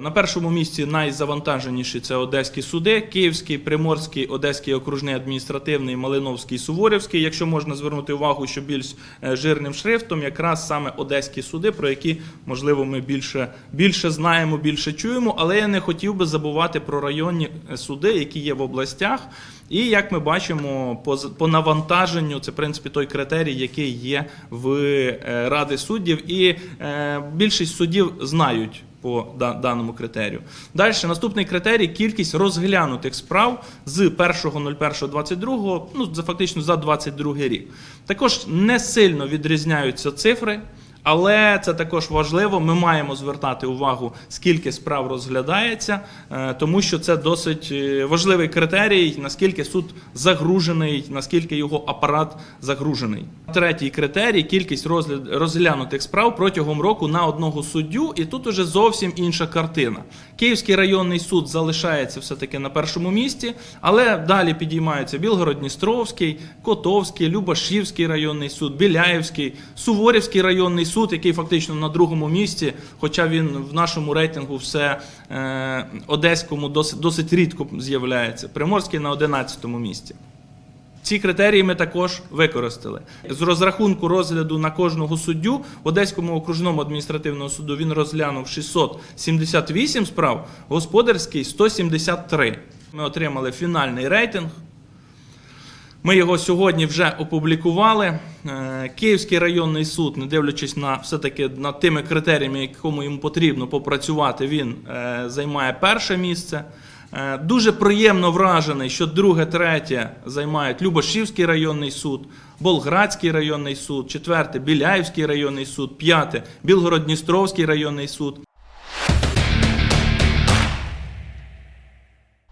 На першому місці найзавантаженіші це одеські суди: Київський, Приморський, Одеський окружний адміністративний, Малиновський, Суворівський. Якщо можна звернути увагу, що більш е, жирним шрифтом, якраз саме одеські суди, про які можливо ми більше, більше знаємо, більше чуємо. Але я не хотів би забувати про районні е, суди, які є в областях. І як ми бачимо, по, по навантаженню це в принципі той критерій, який є в е, Ради суддів, і е, більшість суддів знають по даному критерію. Далі наступний критерій кількість розглянутих справ з 1.01.22, ну за фактично за 22 рік. Також не сильно відрізняються цифри. Але це також важливо. Ми маємо звертати увагу, скільки справ розглядається, е, тому що це досить е, важливий критерій, наскільки суд загружений, наскільки його апарат загружений. Третій критерій кількість розглянутих справ протягом року на одного суддю, і тут уже зовсім інша картина. Київський районний суд залишається все-таки на першому місці, але далі підіймаються Білгород-Дністровський, Котовський, Любашівський районний суд, Біляєвський, Суворівський районний суд, який фактично на другому місці, хоча він в нашому рейтингу все е, одеському досить, досить рідко з'являється. Приморський на 11-му місці. Ці критерії ми також використали. З розрахунку розгляду на кожного суддю в Одеському окружному адміністративному суду він розглянув 678 справ, господарський 173. Ми отримали фінальний рейтинг. Ми його сьогодні вже опублікували. Е, Київський районний суд, не дивлячись на все-таки над тими критеріями, якому йому потрібно попрацювати, він е, займає перше місце. Е, Дуже приємно вражений, що друге, третє займають Любашівський районний суд, Болградський районний суд, четверте Біляївський районний суд, п'яте Білгород-Дністровський районний суд.